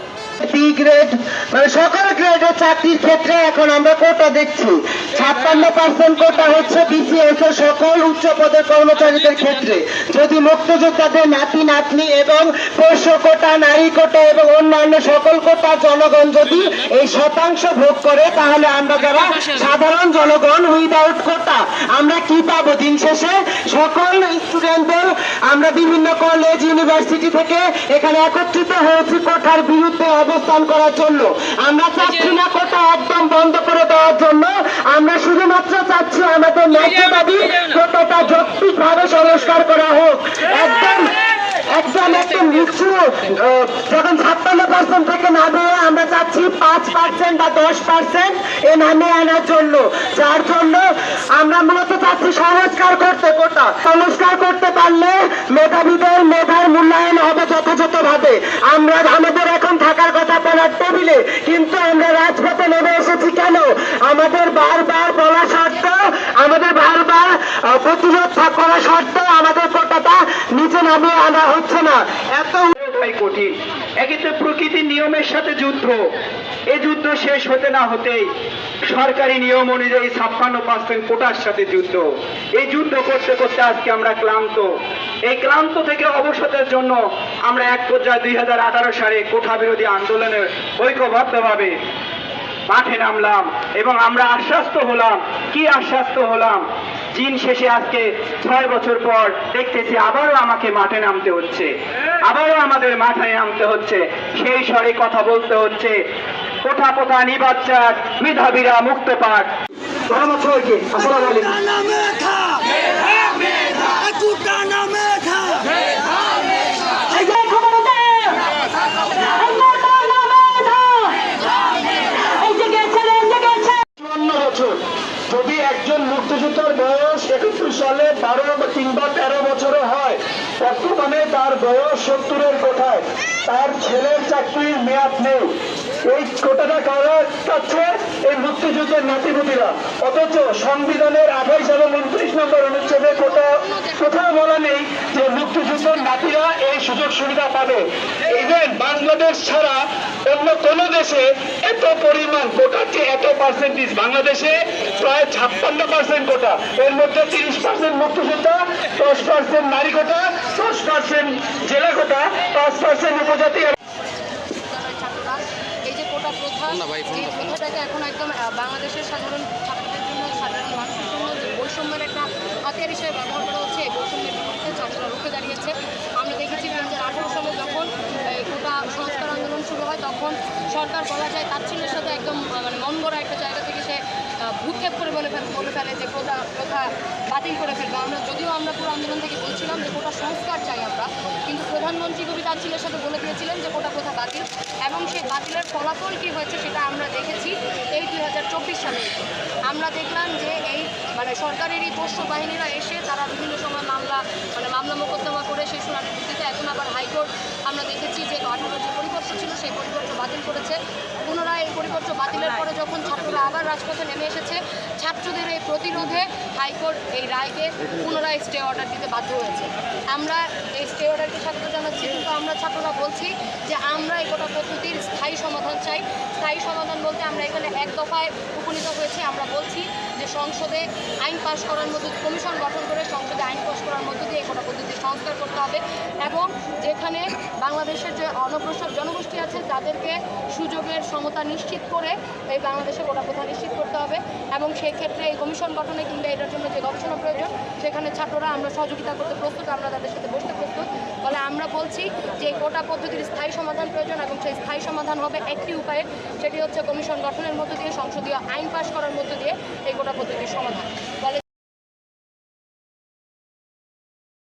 Yeah. B grade মানে সকল গ্রেডের চাকরির ক্ষেত্রে এখন আমরা কোটা দেখছি। ছাপ্পান্ন পার্সেন্ট কোটা হচ্ছে বিসিএস এর সকল উচ্চ পদের কর্মচারীদের ক্ষেত্রে। যদি নাতি, নাতনি এবং পোষ্য কোটা, নারী কোটা এবং অন্যান্য সকল কোটা জনগণ যদি এই শতাংশ ভোগ করে, তাহলে আমরা যারা সাধারণ জনগণ উইদাউট কোটা আমরা কি পাবো দিন শেষে? সকল স্টুডেন্টদের আমরা বিভিন্ন কলেজ ইউনিভার্সিটি থেকে এখানে একত্রিত হয়েছি কোটার বিরুদ্ধে। অবস্থান করার জন্য। আমরা চাচ্ছি না কোটা একদম বন্ধ করে দেওয়ার জন্য। আমরা শুধুমাত্র চাচ্ছি আমাদের ন্যায্য দাবি কোটাটা যৌক্তিকভাবে সংস্কার করা হোক। একদম একদম একদম নিচু আহ, যখন ছাপ্পান্ন পার্সেন্ট থেকে নামিয়ে আমরা চাচ্ছি পাঁচ পার্সেন্ট বা দশ পার্সেন্ট এ নামিয়ে আনার জন্য। যার জন্য আমরা মূলত চাচ্ছি সংস্কার করতে কোটা। সংস্কার করতে পারলে মেধাবীদের মেধার মূল্যায়ন হবে যথাযথভাবে। আমরা পড়ার টেবিলে, কিন্তু আমরা রাজপথে নেমে এসেছি কেন? আমাদের বারবার বলা শর্ত, আমাদের বারবার প্রতিরোধ করা শর্ত, আমাদের কোটাটা নিচে নামিয়ে আনা হচ্ছে না। এত ভাই কঠিন। এক্ষেত্রে প্রকৃতির নিয়মের সাথে যুদ্ধ। এই যুদ্ধ শেষ হতে না হতেই সরকারি নিয়ম অনুযায়ী ছাপ্পান্ন পার্সেন্ট কোটার সাথে যুদ্ধ। এই যুদ্ধ করতে করতে আজকে আমরা ক্লান্ত। এই ক্লান্ত থেকে অবসাদের জন্য আমরা এক পর্যায়ে দুই হাজার আঠারো সালে কোঠা বিরোধী আন্দোলনে ঐক্যবদ্ধভাবে মাঠে নামলাম এবং আমরা আশ্বস্ত হলাম। কি আশ্বস্ত হলাম? চীন শেষে আজকে ছয় বছর পর দেখতেছি আবারও আমাকে মাঠে নামতে হচ্ছে। আবারও আমাদের মাঠে নামতে হচ্ছে। সেই স্বরে কথা বলতে হচ্ছে। কোথা কোথা নিবাচ্চার মেধাবীরা মুক্ত পাক। আসসালামু আলাইকুম। বছর। যদি একজন মুক্তিযোদ্ধার বয়স একত্রিশ সালে বারো বা কিংবা তেরো বছরও হয় বর্তমানে তার বয়স সত্তরের কোঠায়। তার ছেলের চাকরির মেয়াদ নেই। এই কোটাটা কারা পাচ্ছে? এই মুক্তিযুদ্ধের নাতিপুতিরা। অথচ সংবিধানের আঠাইশ এবং উনত্রিশ নম্বর অনুচ্ছেদে কোটা, কোথাও বলা নেই যে মুক্তিযুদ্ধের নাতিরা এই সুযোগ সুবিধা পাবে। ইভেন বাংলাদেশ ছাড়া অন্য কোন দেশে এত পরিমাণ কোটার যে এত পার্সেন্টেজ বাংলাদেশে প্রায় ছাপ্পান্ন পার্সেন্ট কোটা। এর মধ্যে তিরিশ পার্সেন্ট মুক্তিযোদ্ধা, দশ পার্সেন্ট নারী কোটা দশ পার্সেন্ট জেলা কোটা পাঁচ পার্সেন্ট উপজাতি। ছাত্ররা এই যে কোটা প্রথা এই প্রথাটাকে এখন একদম বাংলাদেশের সাধারণ ছাত্রদের জন্য সাধারণ মানুষের জন্য যে বৈষম্যের একটা হাতিয়ার হিসেবে ব্যবহার করা হচ্ছে এই বৈষম্যের বিরুদ্ধে ছাত্ররা রুখে দাঁড়িয়েছে। আমরা দেখেছি দু হাজার আঠারো সালে যখন এই কোটা সংস্কার আন্দোলন শুরু হয় তখন সরকার বলা যায় তাচ্ছিল্যের সাথে একদম মানে মন গড়া একটা জায়গা থেকে সে আহ, ভ্রুক্ষেপ করে বলে ফেলে বলে ফেলে যে কোটা প্রথা বাতিল করে ফেলবে। আমরা যদিও আমরা পুরো আন্দোলন থেকে বলছিলাম যে কোটা সংস্কার চাই আমরা প্রধানমন্ত্রী কবি তাচ্ছিলের সাথে বলে দিয়েছিলেন যে কোটা কোথা বাতিল এবং সেই বাতিলের ফলাফল কী হয়েছে সেটা আমরা দেখেছি এই দুই হাজার চব্বিশ সালে। আমরা দেখলাম যে এই মানে সরকারেরই পোষ্য বাহিনীরা এসে তারা বিভিন্ন সময় মামলা মানে মামলা মোকদ্দমা করে সেই শুনানির ভিত্তিতে এখন আবার হাইকোর্ট আমরা দেখেছি যে আঠারো যে পরিপত্র ছিল, সেই পরিপত্র বাতিল করেছে। পুনরায় এই পরিপত্র বাতিলের পরে যখন ছাত্ররা আবার রাজপথে নেমে এসেছে, ছাত্রদের এই প্রতিরোধে হাইকোর্ট এই রায়কে পুনরায় স্টে অর্ডার দিতে বাধ্য হয়েছে। আমরা এই স্টে অর্ডারকে স্বাগত জানাচ্ছি, কিন্তু আমরা ছাত্ররা বলছি যে আমরা এই গোটা স্থায়ী সমাধান চাই। স্থায়ী সমাধান বলতে আমরা এখানে এক দফায় উপনীত হয়েছি। আমরা বলছি যে সংসদে আইন পাশ করার মধ্যে কমিশন গঠন করে সংসদে আইন পাশ করার মধ্য দিয়ে এই গোটা পদ্ধতি সংস্কার করতে হবে এবং যেখানে বাংলাদেশের যে অনগ্রসর জনগোষ্ঠী আছে, তাদেরকে সুযোগের সমতা নিশ্চিত করে এই বাংলাদেশে গোটা প্রথা নিশ্চিত করতে হবে এবং সেই ক্ষেত্রে এই কমিশন গঠনে কিংবা এটার জন্য যে গবেষণা প্রয়োজন, সেখানে ছাত্ররা আমরা সহযোগিতা করতে প্রস্তুত, আমরা তাদের সাথে বসতে প্রস্তুত। ফলে আমরা বলছি যে গোটা পদ্ধতির স্থায়ী সমাধান প্রয়োজন এবং সেই স্থায়ী সমাধান হবে একটি উপায়ে, সেটি হচ্ছে কমিশন গঠনের মধ্য দিয়ে, সংসদীয় আইন পাশ করার মধ্য দিয়ে এই গোটা পদ্ধতির সমাধান। ফলে